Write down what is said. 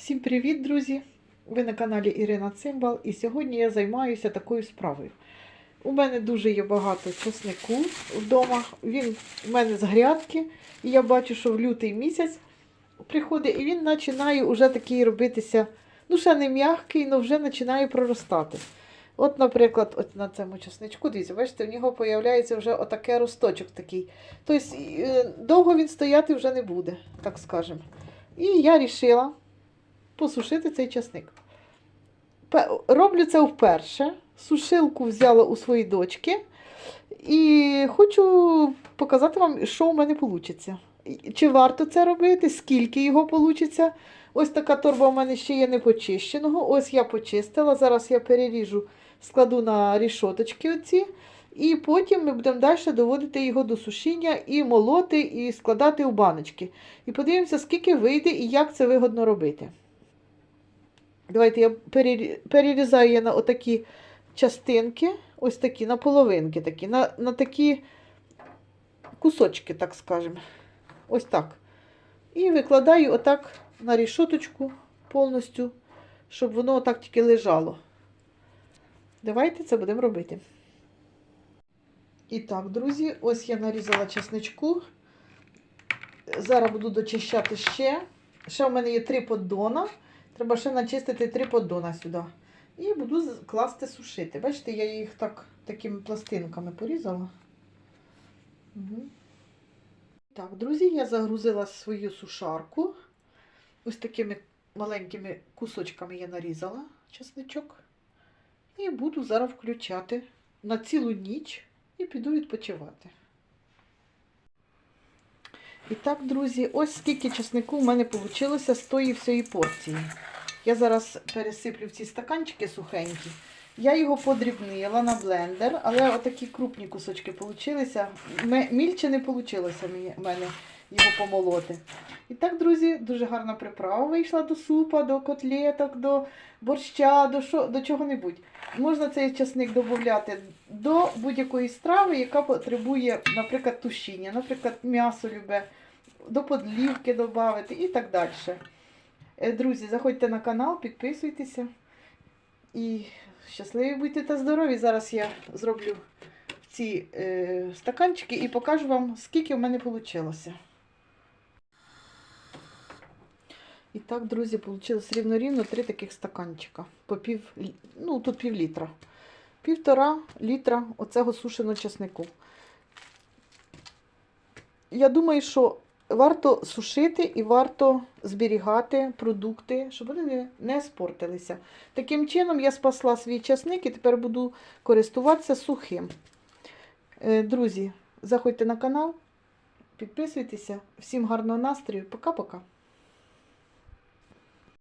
Всім привіт, друзі! Ви на каналі Ірина Цимбал, і сьогодні я займаюся такою справою. У мене дуже є багато часнику вдома. Він у мене з грядки, і я бачу, що в лютий місяць приходить, і він починає вже такий робитися, ну, ще не м'який, але вже починає проростати. От, наприклад, от на цьому часничку, дивіться, бачите, в нього з'являється вже отаке росточок такий. Тобто е, довго він стояти вже не буде, так скажемо. І я вирішила посушити цей часник. Роблю це вперше. Сушилку взяла у свої дочки. І хочу показати вам, що в мене вийде. Чи варто це робити, скільки його вийде. Ось така торба у мене ще є не почищеного. Ось я почистила. Зараз я переріжу, складу на рішоточки оці. І потім ми будемо далі доводити його до сушіння і молоти, і складати у баночки. І подивимося, скільки вийде і як це вигодно робити. Давайте я перерізаю я на отакі частинки, ось такі, на половинки такі, на, на такі кусочки, так скажемо. Ось так. І викладаю отак на рішоточку повністю, щоб воно отак тільки лежало. Давайте це будемо робити. І так, друзі, ось я нарізала чесничку. Зараз буду дочищати ще. Ще в мене є три поддона. Треба ще начистити три поддона сюди. І буду класти сушити. Бачите, я їх так такими пластинками порізала. Угу. Так, друзі, я загрузила свою сушарку. Ось такими маленькими кусочками я нарізала чесничок. І буду зараз включати на цілу ніч і піду відпочивати. І так, друзі, ось скільки чеснику в мене вийшло з тої всієї порції. Я зараз пересиплю в ці стаканчики сухенькі. Я його подрібнила на блендер, але отакі крупні кусочки вийшли. Мільче не вийшло в мене його помолоти. І так, друзі, дуже гарна приправа вийшла до супа, до котлеток, до борща, до, що, до чого-небудь. Можна цей часник додати до будь-якої страви, яка потребує, наприклад, тушіння, наприклад, м'ясо любе, до подлівки додати і так далі. Е, Друзі, заходьте на канал, підписуйтеся. І щасливі будьте та здорові. Зараз я зроблю ці е, стаканчики і покажу вам, скільки в мене вийшло. І так, друзі, вийшло рівно-рівно три таких стаканчика. По пів, ну, тут пів літра. Півтора літра оцього сушеного часнику. Я думаю, що варто сушити і варто зберігати продукти, щоб вони не, спортилися. Таким чином я спасла свій часник і тепер буду користуватися сухим. Е, Друзі, заходьте на канал, підписуйтеся. Всім гарного настрою. Пока-пока.